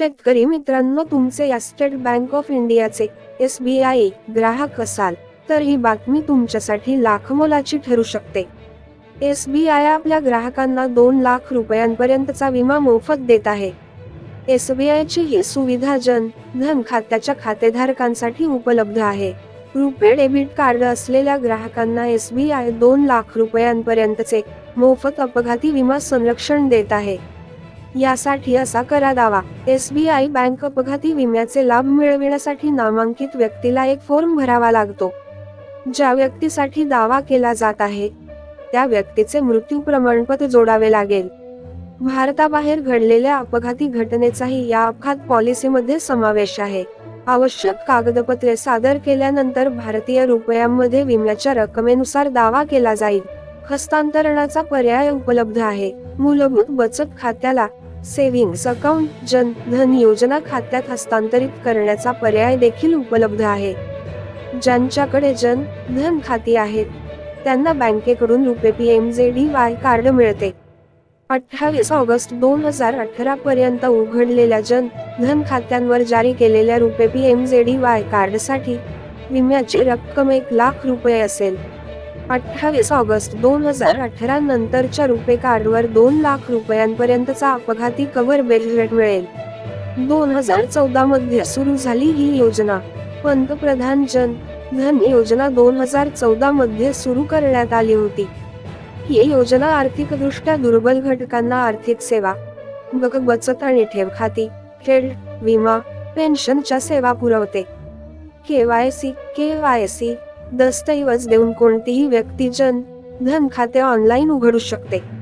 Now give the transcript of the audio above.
शेतकरी मित्रांनो तुमचे या स्टेट बँक ऑफ इंडियाचे एस बी आय ग्राहक असाल तर ही बातमी तुमच्यासाठी लाख मोलाची ठरू शकते. एस बी आय आपल्या ग्राहकांना दोन लाख रुपयांपर्यंतचा विमा मोफत देत आहे. एस बी आयची ही सुविधा जन धन खात्याच्या खातेधारकांसाठी उपलब्ध आहे. रुपे डेबिट कार्ड असलेल्या ग्राहकांना एस बी आय दोन लाख रुपयांपर्यंतचे मोफत अपघाती विमा संरक्षण देत आहे. यासाठी असा करा दावा. एस बी आय बँक अपघाती विम्याचे लाभ मिळविण्यासाठी नामांकित व्यक्तीला एक फॉर्म भरावा लागतो. ज्या व्यक्तीसाठी दावा केला जात आहे त्या व्यक्तीचे मृत्यू प्रमाणपत्र जोडावे लागेल. भारताबाहेर घडलेल्या अपघाती घटनेचाही या अपघात पॉलिसीमध्ये समावेश आहे. आवश्यक कागदपत्रे सादर केल्यानंतर भारतीय रुपयांमध्ये विम्याच्या रकमेनुसार दावा केला जाईल. हस्तांतरणाचा पर्याय उपलब्ध आहे. मूलभूत बचत खात्याला सेव्हिंग्स अकाउंट जन धन योजना खात्यात हस्तांतरित करण्याचा पर्याय देखील उपलब्ध आहे. ज्यांच्याकडे जन धन खाती आहेत त्यांना बँकेकडून RuPay P M J D Y card मिळते. अठ्ठावीस ऑगस्ट दोन हजार अठरा पर्यंत उघडलेल्या जन धन खात्यांवर जारी केलेल्या RuPay P M J D Y कार्डसाठी विम्याची रक्कम एक लाख रुपये असेल. अठ्ठावीस ऑगस्ट दोन हजार अठरा नंतरच्या रुपे कार्डवर दोन लाख रुपयांपर्यंतचा अपघाती कव्हर बेनिफिट मिळेल. दोन हजार चौदा मध्ये सुरू झाली ही योजना. पंतप्रधान जन धन योजना दोन हजार चौदा मध्ये सुरू करण्यात आली होती. ही योजना आर्थिकदृष्ट्या दुर्बल घटकांना आर्थिक सेवा बचत आणि ठेव खाती खेळ विमा पेन्शनच्या सेवा पुरवते. केवायसी केवायसी दस्तऐवज देऊन कोणतीही व्यक्ती जन धन खाते ऑनलाईन उघडू शकते.